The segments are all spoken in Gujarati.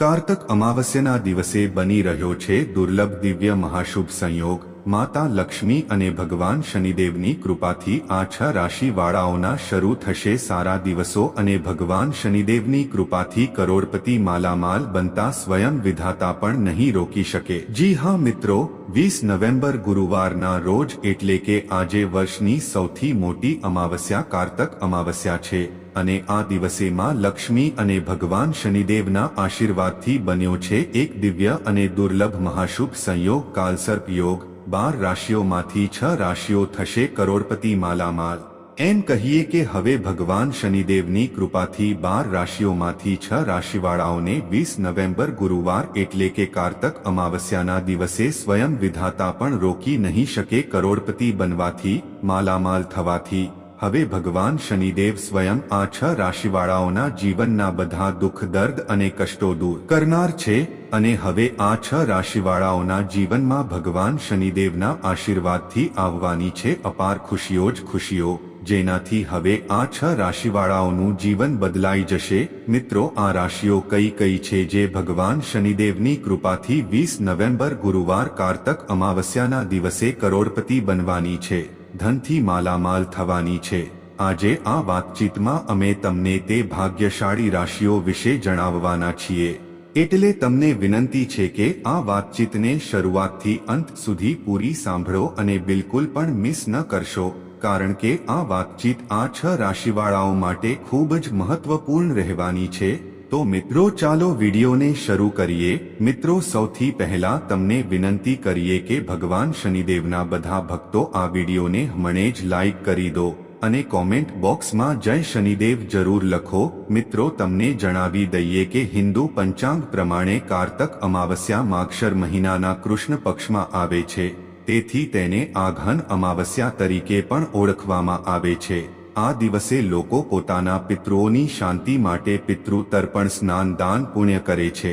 કારતક અમાવસ્યના દિવસે બની રહ્યો છે દુર્લભ દિવ્ય મહાશુભ સંયોગ. માતા લક્ષ્મી અને ભગવાન શનિદેવની કૃપાથી આ છ રાશિવાળાઓના શરૂ થશે સારા દિવસો અને ભગવાન શનિદેવની કૃપાથી કરોડપતિ માલામાલ બનતા સ્વયં વિધાતા પણ નહીં રોકી શકે. જી હા મિત્રો, વીસ નવેમ્બર ગુરુવારના રોજ એટલે કે આજે વર્ષની સૌથી મોટી અમાવસ્યા કારતક અમાવસ્યા છે અને આ દિવસે માં લક્ષ્મી અને ભગવાન શનિદેવના આશીર્વાદથી બન્યો છે એક દિવ્ય અને દુર્લભ મહાશુભ સંયોગ કાલસર્પ યોગ બાર રાશિઓમાંથી છ રાશિઓ થશે કરોડપતિ માલામાલ. એમ કહીએ કે હવે ભગવાન શનિદેવની કૃપાથી બાર રાશિઓમાંથી છ રાશિવાળાઓને વીસ નવેમ્બર ગુરુવાર એટલે કે કારતક અમાવસ્યાના દિવસે સ્વયં વિધાતા પણ રોકી નહીં શકે કરોડપતિ બનવાથી, માલામાલ થવાથી. હવે ભગવાન શનિદેવ સ્વયં આ છ રાશિવાળાઓના જીવનના બધા દુઃખ, દર્દ અને કષ્ટો દૂર કરનાર છે અને હવે આ છ રાશિવાળાઓના જીવનમાં ભગવાન શનિદેવના આશીર્વાદથી આવવાની છે અપાર ખુશીઓ જ ખુશીઓ. જેનાથી હવે આ છ રાશિવાળાઓનું જીવન બદલાઈ જશે. મિત્રો, આ રાશિઓ કઈ કઈ છે જે ભગવાન શનિદેવની કૃપાથી વીસ નવેમ્બર ગુરુવાર, કારતક, અમાવસ્યાના દિવસે કરોડપતિ બનવાની છે. ધનથી માલામાલ થવાની છે. આજે આ વાતચીતમાં અમે તમને તે ભાગ્યશાળી રાશિઓ વિશે જણાવવાના છીએ. એટલે તમને વિનંતી છે કે આ વાતચીતને શરૂઆતથી અંત સુધી પૂરી સાંભળો અને બિલકુલ પણ મિસ ન કરશો, કારણ કે આ વાતચીત આ છ રાશિવાળાઓ માટે ખૂબ જ મહત્વપૂર્ણ રહેવાની છે. તો મિત્રો, ચાલો વિડીયોને શરૂ કરીએ. મિત્રો, સૌથી પહેલા તમને વિનંતી કરીએ કે ભગવાન શનિદેવના બધા ભક્તો આ વિડીયોને હમણે જ લાઈક કરી દો અને કોમેન્ટ બોક્સમાં જય શનિદેવ જરૂર લખો. મિત્રો, તમને જણાવી દઈએ કે હિન્દુ પંચાંગ પ્રમાણે કારતક અમાવસ્યા માક્ષર મહિનાના કૃષ્ણ પક્ષમાં આવે છે. તેથી તેને આઘન અમાવસ્યા તરીકે પણ ઓળખવામાં આવે છે. આ દિવસે લોકો પોતાના પિતૃઓની શાંતિ માટે પિતૃ તર્પણ સ્નાન દાન પુણ્ય કરે છે.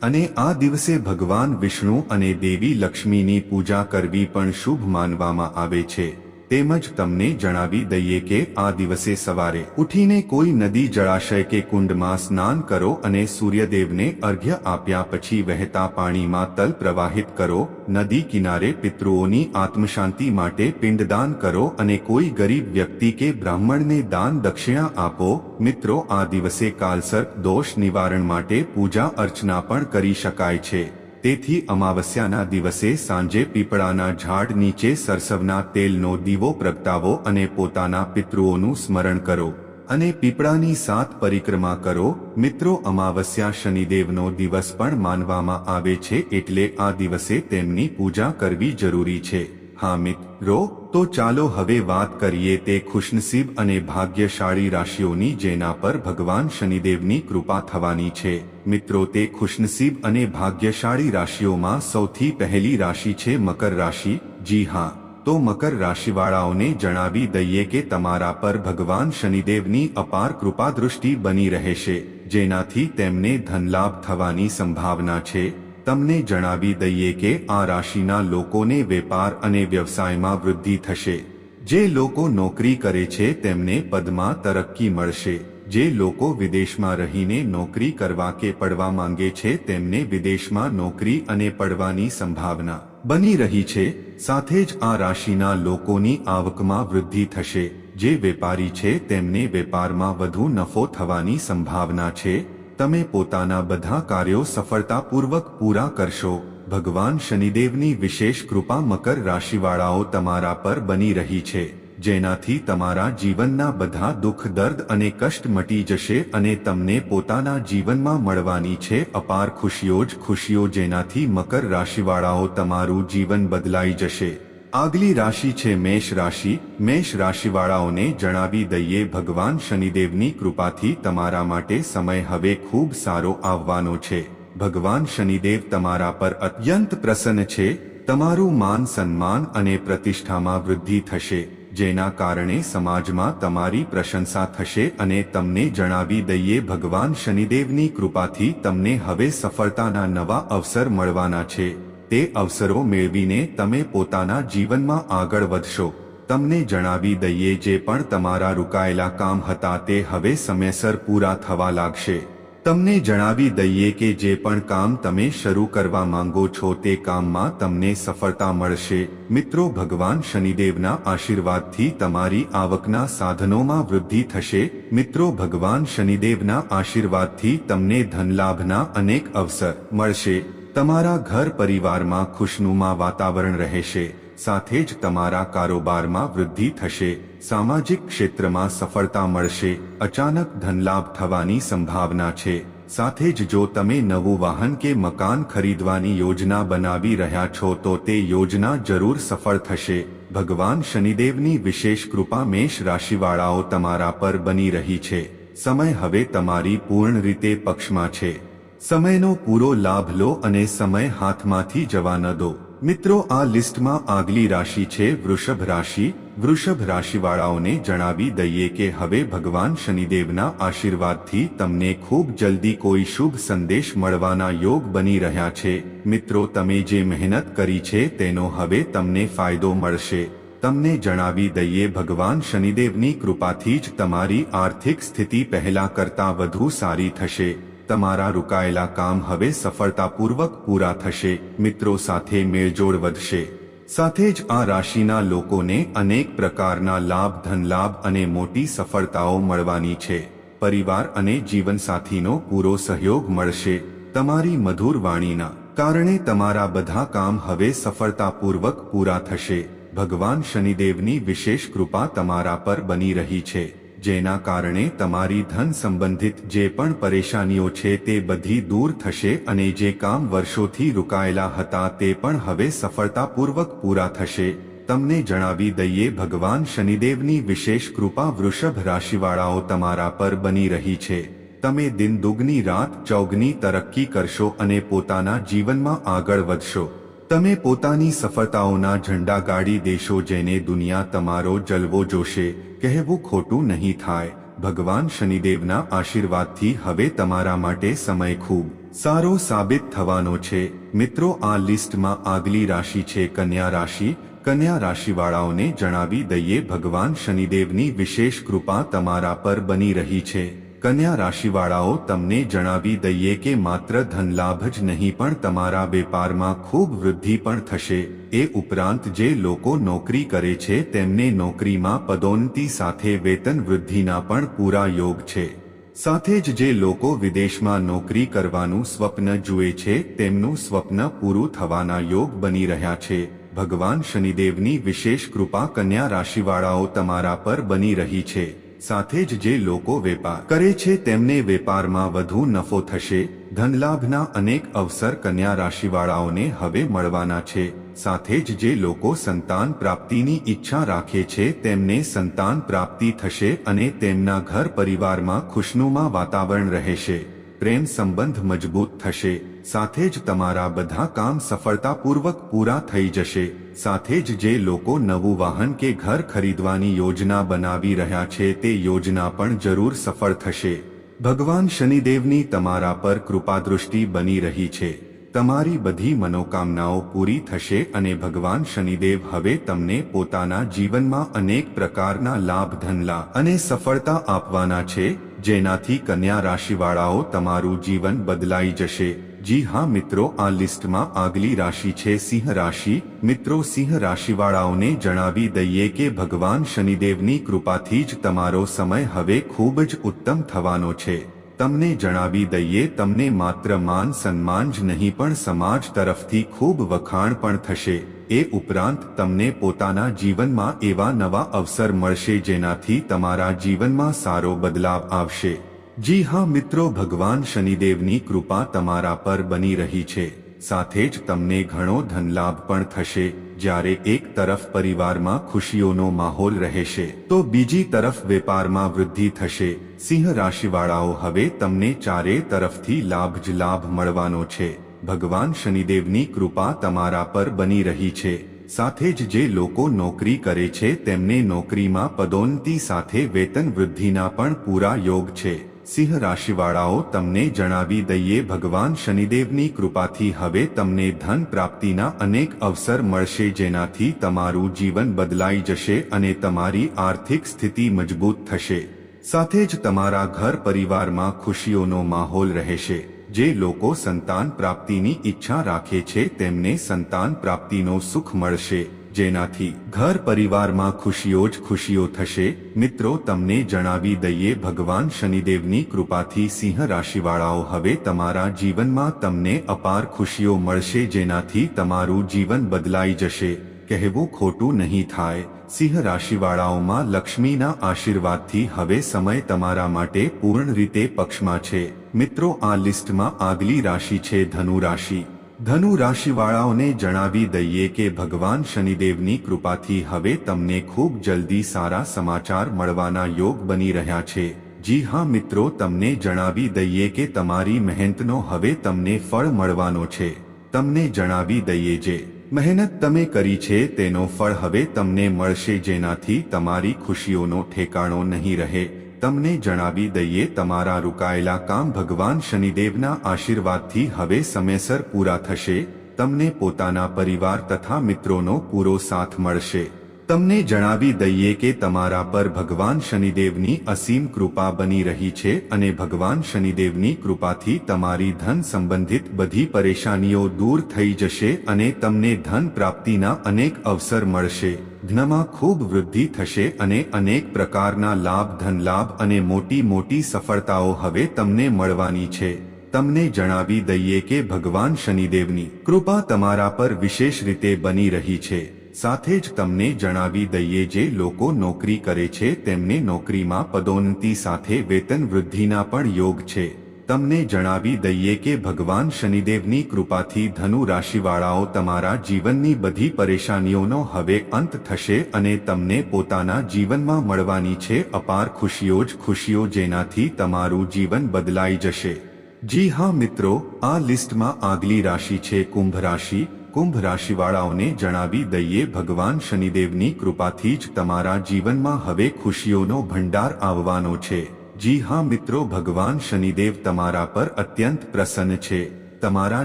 અને આ દિવસે ભગવાન વિષ્ણુ અને દેવી લક્ષ્મીની પૂજા કરવી પણ શુભ માનવામાં આવે છે. તેમજ તમને જણાવી દઈએ કે આ દિવસે સવારે ઉઠીને કોઈ નદી જળાશય કે કુંડમાં સ્નાન કરો અને સૂર્યદેવને અર્ઘ્ય આપ્યા પછી વહેતા પાણીમાં તલ પ્રવાહિત કરો, નદી કિનારે પિતૃઓની આત્મશાંતિ માટે પિંડદાન કરો અને કોઈ ગરીબ વ્યક્તિ કે બ્રાહ્મણને દાન દક્ષિણા આપો, મિત્રો આ દિવસે કાલસર્પ દોષ નિવારણ માટે પૂજા અર્ચના પણ કરી શકાય છે. તેથી અમાવસ્યાના દિવસે સાંજે પીપળાના ઝાડ નીચે સરસવના તેલનો દીવો પ્રગટાવો અને પોતાના પિતૃઓનું સ્મરણ કરો અને પીપળાની સાત પરિક્રમા કરો. મિત્રો, અમાવસ્યા શનિદેવનો દિવસ પણ માનવામાં આવે છે એટલે આ દિવસે તેમની પૂજા કરવી જરૂરી છે. હા મિત્રો તો ચાલો હવે વાત કરીએ તે ખુશનસીબ અને ભાગ્યશાળી રાશિઓની જેના પર ભગવાન શનિદેવની કૃપા થવાની છે. મિત્રો, તે ખુશનસીબ અને ભાગ્યશાળી રાશિઓમાં સૌથી પહેલી રાશિ છે મકર રાશિ. જી હા, તો મકર રાશિવાળાઓને જણાવી દઈએ કે તમારા પર ભગવાન શનિદેવની અપાર કૃપાદૃષ્ટિ બની રહેશે, જેનાથી તેમને ધનલાભ થવાની સંભાવના છે. તમને જણાવી દઈએ કે આ રાશિના લોકોને વેપાર અને વ્યવસાયમાં વૃદ્ધિ થશે. જે લોકો નોકરી કરે છે, તેમને પદમાં તરક્કી મળશે. જે લોકો વિદેશમાં રહીને નોકરી કરવા કે પડવા માંગે છે, તેમને વિદેશમાં નોકરી અને પડવાની સંભાવના બની રહી છે. સાથે જ આ રાશિના લોકોની આવકમાં વૃદ્ધિ થશે. જે વેપારી છે, તેમને વેપારમાં વધુ નફો થવાની સંભાવના છે. તમે પોતાના બધા કાર્યો સફળતાપૂર્વક પૂરા કરશો. ભગવાન શનિદેવની વિશેષ કૃપા મકર રાશિવાળાઓ તમારા પર બની રહી છે, જેનાથી તમારા જીવનના બધા દુઃખ, દર્દ અને કષ્ટ મટી જશે અને તમને પોતાના જીવનમાં મળવાની છે અપાર ખુશીઓ જ ખુશીઓ જેનાથી મકર રાશિવાળાઓ તમારું જીવન બદલાઈ જશે. આગલી રાશિ છે મેષ રાશિ. મેષ રાશિવાળાઓને જણાવી દઈએ, ભગવાન શનિદેવની કૃપાથી તમારા માટે સમય હવે ખૂબ સારો આવવાનો છે. ભગવાન શનિદેવ તમારા પર અત્યંત પ્રસન્ન છે. તમારું માન સન્માન અને પ્રતિષ્ઠામાં વૃદ્ધિ થશે, જેના કારણે સમાજમાં તમારી પ્રશંસા થશે અને તમને જણાવી દઈએ, ભગવાન શનિદેવની કૃપાથી તમને હવે સફળતાના નવા અવસર મળવાના છે. તે અવસરો મેળવીને તમે પોતાના જીવનમાં આગળ વધશો. તમને જણાવી દઈએ જે પણ તમારા રોકાયેલા કામ હતા તે હવે સમયસર પૂરા થવા લાગશે. તમને જણાવી દઈએ કે જે પણ કામ તમે શરૂ કરવા માંગો છો તે કામમાં તમને સફળતા મળશે. મિત્રો, ભગવાન શનિદેવના આશીર્વાદથી તમારી આવકના સાધનોમાં વૃદ્ધિ થશે. મિત્રો, ભગવાન શનિદેવના આશીર્વાદથી તમને ધનલાભના અનેક અવસર મળશે. તમારા ઘર પરિવારમાં ખુશનુમા વાતાવરણ રહેશે, સાથે જ તમારા કારોબારમાં વૃદ્ધિ થશે, સામાજિક ક્ષેત્રમાં સફળતા મળશે, અચાનક ધનલાભ થવાની સંભાવના છે. સાથે જ જો તમે નવું વાહન કે મકાન ખરીદવાની યોજના બનાવી રહ્યા છો તો તે યોજના જરૂર સફળ થશે. ભગવાન શનિદેવની વિશેષ કૃપા મેષ રાશિવાળાઓ તમારા પર બની રહી છે. સમય હવે તમારી પૂર્ણ રીતે પક્ષમાં છે. સમયનો પૂરો લાભ લો અને સમય હાથમાંથી જવા ન દો. મિત્રો, આ લિસ્ટમાં આગલી રાશિ છે વૃષભ રાશિ. વૃષભ રાશિવાળાઓને જણાવી દઈએ કે હવે ભગવાન શનિદેવના આશીર્વાદથી તમને ખૂબ જલ્દી કોઈ શુભ સંદેશ મળવાના યોગ બની રહ્યા છે. મિત્રો, તમે જે મહેનત કરી છે તેનો હવે તમને ફાયદો મળશે. તમને જણાવી દઈએ, ભગવાન શનિદેવની કૃપાથી જ તમારી આર્થિક સ્થિતિ પહેલા કરતાં વધુ સારી થશે. તમારા રોકાયેલા કામ હવે સફળતાપૂર્વક પૂરા થશે. મિત્રો સાથે મેળજોળ વધશે. સાથે જ આ રાશિના લોકોને અનેક પ્રકારના લાભ, ધનલાભ અને મોટી સફળતાઓ મળવાની છે. પરિવાર અને જીવનસાથીનો પૂરો સહયોગ મળશે. તમારી મધુર વાણીના કારણે તમારા બધા કામ હવે સફળતાપૂર્વક પૂરા થશે. ભગવાન શનિદેવની વિશેષ કૃપા તમારા પર બની રહી છે. જેના કારણે તમારી ધન સંબંધિત જે પણ પરેશાનીઓ છે તે બધી દૂર થશે અને જે કામ વર્ષોથી રોકાયેલા હતા તે પણ હવે સફળતાપૂર્વક પૂરા થશે. તમને જણાવી દઈએ, ભગવાન શનિદેવની વિશેષ કૃપા વૃષભ રાશિવાળાઓ તમારા પર બની રહી છે. તમે દિન દુગની રાત ચૌગની તરક્કી કરશો અને પોતાના જીવનમાં આગળ વધશો. તમે પોતાની સફળતાઓના ઝંડા ગાડી દેશો જેને દુનિયા તમારો જલવો જોશે, કહેવું ખોટું નહીં થાય. ભગવાન શનિદેવના આશીર્વાદથી હવે તમારા માટે સમય ખૂબ સારો સાબિત થવાનો છે. મિત્રો, આ લિસ્ટમાં આગલી રાશિ છે કન્યા રાશિ. કન્યા રાશિવાળાઓને જણાવી દઈએ, ભગવાન શનિદેવની વિશેષ કૃપા તમારા પર બની રહી છે. કન્યા રાશિવાળાઓ, તમને જણાવી દઈએ કે માત્ર ધનલાભ જ નહીં, પણ તમારા વેપારમાં ખૂબ વૃદ્ધિ પણ થશે. એ ઉપરાંત જે લોકો નોકરી કરે છે, તેમને નોકરીમાં પદોન્નતિ સાથે વેતન વૃદ્ધિના પણ પૂરા યોગ છે. સાથે જ જે લોકો વિદેશમાં નોકરી કરવાનું સ્વપ્ન જુએ છે, તેમનું સ્વપ્ન પૂરું થવાના યોગ બની રહ્યા છે. ભગવાન શનિદેવની વિશેષ કૃપા કન્યા રાશિવાળાઓ તમારા પર બની રહી છે. સાથે જ જે લોકો વેપાર કરે છે તેમને વેપારમાં વધુ નફો થશે, ધનલાભના અનેક અવસર કન્યા રાશિવાળાઓને હવે મળવાના છે. સાથે જ જે લોકો સંતાન પ્રાપ્તિની ઈચ્છા રાખે છે તેમને સંતાન પ્રાપ્તિ થશે અને તેમના ઘર પરિવારમાં ખુશનુમા વાતાવરણ રહેશે. પ્રેમ સંબંધ મજબૂત થશે. સાથે જ તમારા બધા કામ સફળતાપૂર્વક પૂરા થઈ જશે. સાથે જ જે લોકો નવું વાહન કે ઘર ખરીદવાની યોજના બનાવી રહ્યા છે તે યોજના પણ જરૂર સફળ થશે. ભગવાન શનિદેવની તમારા પર કૃપાદૃષ્ટિ બની રહી છે. તમારી બધી મનોકામનાઓ પૂરી થશે અને ભગવાન શનિદેવ હવે તમને પોતાના જીવનમાં અનેક પ્રકારના લાભ ધનલા અને સફળતા આપવાના છે, જેનાથી કન્યા રાશિવાળાઓ તમારું જીવન બદલાઈ જશે. જી હા મિત્રો, આ લિસ્ટમાં આગલી રાશિ છે સિંહ રાશિ. મિત્રો, સિંહ રાશિવાળાઓને જણાવી દઈએ કે ભગવાન શનિદેવની કૃપાથી જ તમારો સમય હવે ખૂબ જ ઉત્તમ થવાનો છે. તમને જણાવી દઈએ, તમને માત્ર માન સન્માન જ નહીં પણ સમાજ તરફથી ખૂબ વખાણ પણ થશે. એ ઉપરાંત તમને પોતાના જીવનમાં એવા નવા અવસર મળશે જેનાથી તમારા જીવનમાં સારો બદલાવ આવશે. જી હા મિત્રો, ભગવાન શનિદેવની કૃપા તમારા પર બની રહી છે. સાથે જ તમને ઘણો ધનલાભ પણ થશે, જ્યારે એક તરફ પરિવારમાં ખુશીઓનો માહોલ રહેશે, તો બીજી તરફ વેપારમાં વૃદ્ધિ થશે. સિંહ રાશિવાળાઓ, હવે તમને ચારે તરફથી લાભ જ લાભ મળવાનો છે. ભગવાન શનિદેવની કૃપા તમારા પર બની રહી છે. સાથે જ જે લોકો નોકરી કરે છે તેમને નોકરીમાં પદોન્નતિ સાથે વેતન વૃદ્ધિના પણ પૂરા યોગ છે. સિંહ રાશિવાળાઓ તમને જણાવી દઈએ, ભગવાન શનિદેવની કૃપાથી હવે તમને ધન પ્રાપ્તિના અનેક અવસર મળશે, જેનાથી તમારું જીવન બદલાઈ જશે અને તમારી આર્થિક સ્થિતિ મજબૂત થશે. સાથે જ તમારા ઘર પરિવારમાં ખુશીઓનો માહોલ રહેશે. જે લોકો સંતાન પ્રાપ્તિની ઈચ્છા રાખે છે, તેમને સંતાન પ્રાપ્તિનો સુખ મળશે. જેનાથી ઘર પરિવારમાં ખુશીઓ જ ખુશીઓ થશે? મિત્રો, તમને જણાવી દઈએ, ભગવાન શનિદેવની કૃપાથી સિંહ રાશિવાળાઓ હવે તમારા જીવનમાં તમને અપાર ખુશીઓ મળશે, જેનાથી તમારું જીવન બદલાઈ જશે. કહેવું ખોટું નહીં થાય. સિંહ રાશિવાળાઓમાં લક્ષ્મીના આશીર્વાદથી હવે સમય તમારા માટે પૂર્ણ રીતે પક્ષમાં છે. મિત્રો, આ લિસ્ટમાં આગલી રાશિ છે ધનુ રાશિ. ધનુ રાશિવાળાઓને જણાવી દઈએ કે ભગવાન શનિદેવની કૃપાથી હવે તમને ખૂબ જલ્દી સારા સમાચાર મળવાના યોગ બની રહ્યા છે. જી હા મિત્રો, તમને જણાવી દઈએ કે તમારી મહેનતનો હવે તમને ફળ મળવાનો છે. તમને જણાવી દઈએ જે મહેનત તમે કરી છે, તેનો ફળ હવે તમને મળશે જેનાથી તમારી ખુશીઓનો ઠેકાણો નહીં રહે. તમને જણાવી દઈએ, તમારા રોકાયેલા કામ ભગવાન શનિદેવના આશીર્વાદથી હવે સમયસર પૂરા થશે, તમને પોતાના પરિવાર તથા મિત્રોનો પૂરો સાથ મળશે. તમને જણાવી દઈએ કે તમારા પર ભગવાન શનિદેવની અસીમ કૃપા બની રહી છે અને ભગવાન શનિદેવની કૃપાથી તમારી ધન સંબંધિત બધી પરેશાનીઓ દૂર થઈ જશે અને તમને ધન પ્રાપ્તિના અનેક અવસર મળશે. ધનમાં ખૂબ વૃદ્ધિ થશે અને અનેક પ્રકારના લાભ, ધનલાભ અને મોટી મોટી સફળતાઓ હવે તમને મળવાની છે. તમને જણાવી દઈએ કે ભગવાન શનિદેવની કૃપા તમારા પર વિશેષ રીતે બની રહી છે. સાથે જ તમને જણાવી દઈએ જે લોકો નોકરી કરે છે, તેમને નોકરીમાં પદોન્નતિ સાથે વેતન વૃદ્ધિના પણ યોગ છે. તમને જણાવી દઈએ કે ભગવાન શનિદેવની કૃપાથી ધનુ રાશિવાળાઓ તમારા જીવનની બધી પરેશાનીઓનો હવે અંત થશે અને તમને પોતાના જીવનમાં મળવાની છે અપાર ખુશીઓ જ ખુશીઓ જેનાથી તમારું જીવન બદલાઈ જશે. જી હા મિત્રો, આ લિસ્ટમાં આગલી રાશિ છે, કુંભ રાશિ. કુંભ રાશિવાળાઓને જણાવી દઈએ, ભગવાન શનિદેવની કૃપાથી જ તમારા જીવનમાં હવે ખુશીઓનો ભંડાર આવવાનો છે. જી હા મિત્રો, ભગવાન શનિદેવ તમારા પર અત્યંત પ્રસન્ન છે. તમારા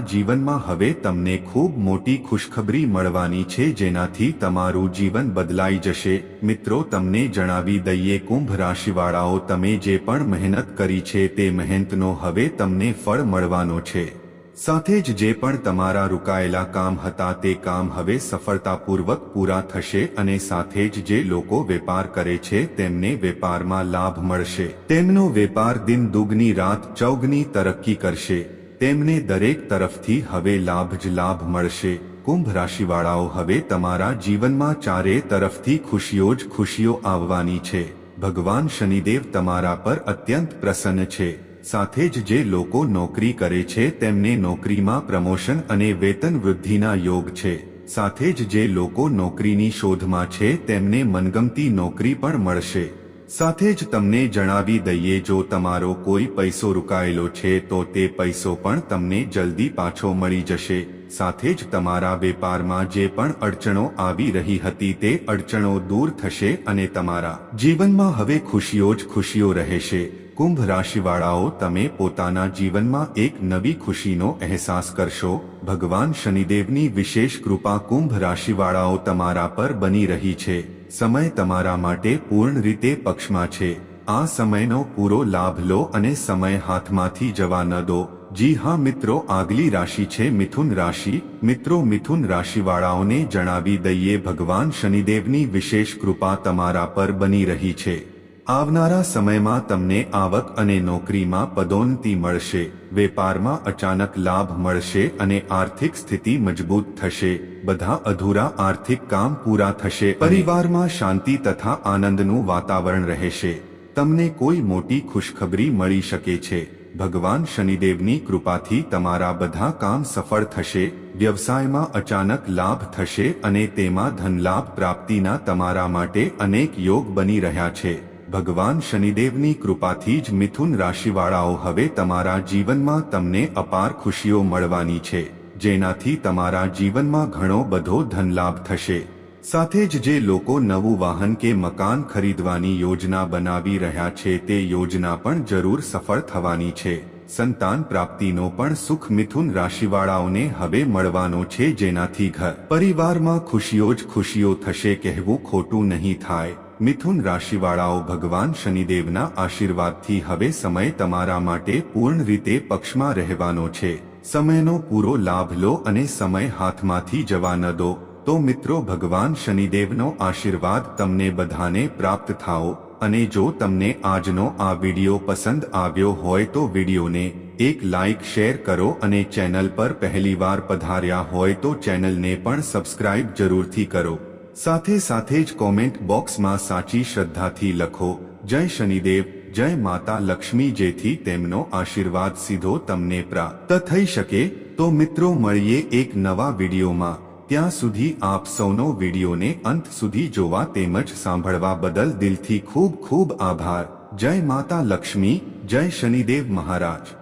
જીવનમાં હવે તમને ખૂબ મોટી ખુશખબરી મળવાની છે, જેનાથી તમારું જીવન બદલાઈ જશે. મિત્રો, તમને જણાવી દઈએ, કુંભ રાશિવાળાઓ, તમે જે પણ મહેનત કરી છે, તે મહેનતનો હવે તમને ફળ મળવાનો છે. સાથે જ જે પણ તમારા રૂકાયેલા કામ હતા તે કામ હવે સફળતાપૂર્વક પૂરા થશે અને સાથે જ જે લોકો વેપાર કરે છે તેમને વેપારમાં લાભ મળશે. તેમનો વેપાર દિન દુગની રાત ચૌગની તરક્કી કરશે. તેમને દરેક તરફથી હવે લાભ જ લાભ મળશે. કુંભ રાશિવાળાઓ હવે તમારા જીવનમાં ચારે તરફથી ખુશીઓ જ ખુશીઓ આવવાની છે. ભગવાન શનિદેવ તમારા પર અત્યંત પ્રસન્ન છે. સાથે જ જે લોકો નોકરી કરે છે તેમને નોકરીમાં પ્રમોશન અને વેતન વૃદ્ધિના યોગ છે. સાથે જ જે લોકો નોકરીની શોધમાં છે તેમને મનગમતી નોકરી પણ મળશે. સાથે જ તમને જણાવી દઈએ, જો તમારો કોઈ પૈસો રોકાયેલો છે તો તે પૈસો પણ તમને જલ્દી પાછો મળી જશે. સાથે જ તમારા વેપારમાં જે પણ અડચણો આવી રહી હતી તે અડચણો દૂર થશે અને તમારા જીવનમાં હવે ખુશીઓ જ ખુશીઓ રહેશે. કુંભ રાશિવાળાઓ તમે પોતાના જીવનમાં એક નવી ખુશીનો અહેસાસ કરશો. ભગવાન શનિદેવની વિશેષ કૃપા કુંભ રાશિવાળાઓ તમારા પર બની રહી છે. સમય તમારા માટે પૂર્ણ રીતે પક્ષમાં છે. આ સમયનો પૂરો લાભ લો અને સમય હાથમાંથી જવા ન દો. જી હા મિત્રો, આગલી રાશિ છે મિથુન રાશિ. મિત્રો, મિથુન રાશિવાળાઓને જણાવી દઈએ, ભગવાન શનિદેવની વિશેષ કૃપા તમારા પર બની રહી છે. આવનારા સમયમાં તમને આવક અને નોકરીમાં પદોન્નતિ મળશે, વેપારમાં અચાનક લાભ મળશે અને આર્થિક સ્થિતિ મજબૂત થશે, બધા અધૂરા આર્થિક કામ પૂરા થશે પરિવારમાં શાંતિ તથા આનંદનું વાતાવરણ રહેશે. તમને કોઈ મોટી ખુશખબરી મળી શકે છે. ભગવાન શનિદેવની કૃપાથી તમારા બધા કામ સફળ થશે, વ્યવસાયમાં અચાનક લાભ થશે અને તેમાં ધનલાભ પ્રાપ્તિના તમારા માટે અનેક યોગ બની રહ્યા છે. ભગવાન શનિદેવની કૃપાથી જ મિથુન રાશિવાળાઓ હવે તમારા જીવનમાં તમને અપાર ખુશીઓ મળવાની છે, જેનાથી તમારા જીવનમાં ઘણો બધો ધનલાભ થશે. સાથે જ જે લોકો નવું વાહન કે મકાન ખરીદવાની યોજના બનાવી રહ્યા છે તે યોજના પણ જરૂર સફળ થવાની છે. સંતાન પ્રાપ્તિનો પણ સુખ મિથુન રાશિવાળાઓને હવે મળવાનો છે જેનાથી ઘર પરિવારમાં ખુશીઓ જ ખુશીઓ થશે કહેવું ખોટું નહીં થાય. મિથુન રાશિવાળાઓ ભગવાન શનિદેવના આશીર્વાદથી હવે સમય તમારા માટે પૂર્ણ રીતે પક્ષમાં રહેવાનો છે. સમયનો પૂરો લાભ લો અને સમય હાથમાંથી જવા ન દો. તો મિત્રો ભગવાન શનિદેવનો આશીર્વાદ તમને બધાને પ્રાપ્ત થાઓ. અને જો તમને આજનો આ વિડિયો પસંદ આવ્યો હોય તો વિડિયોને એક લાઇક, શેર કરો અને ચેનલ પર પહેલીવાર પધાર્યા હોય તો ચેનલને પણ સબસ્ક્રાઇબ જરૂરથી કરો. સાથે સાથે જ કોમેન્ટ બોક્સમાં સાચી શ્રદ્ધાથી લખો, જય શનિદેવ, જય માતા લક્ષ્મી જેથી તેમનો આશીર્વાદ સીધો તમને પ્રાપ્ત થઈ શકે? તો મિત્રો મળીએ એક નવા વિડીયોમાં. ત્યાં સુધી આપ સૌનો વિડીયોને અંત સુધી જોવા તેમજ સાંભળવા બદલ દિલથી ખૂબ ખૂબ આભાર. જય માતા લક્ષ્મી, જય શનિદેવ મહારાજ.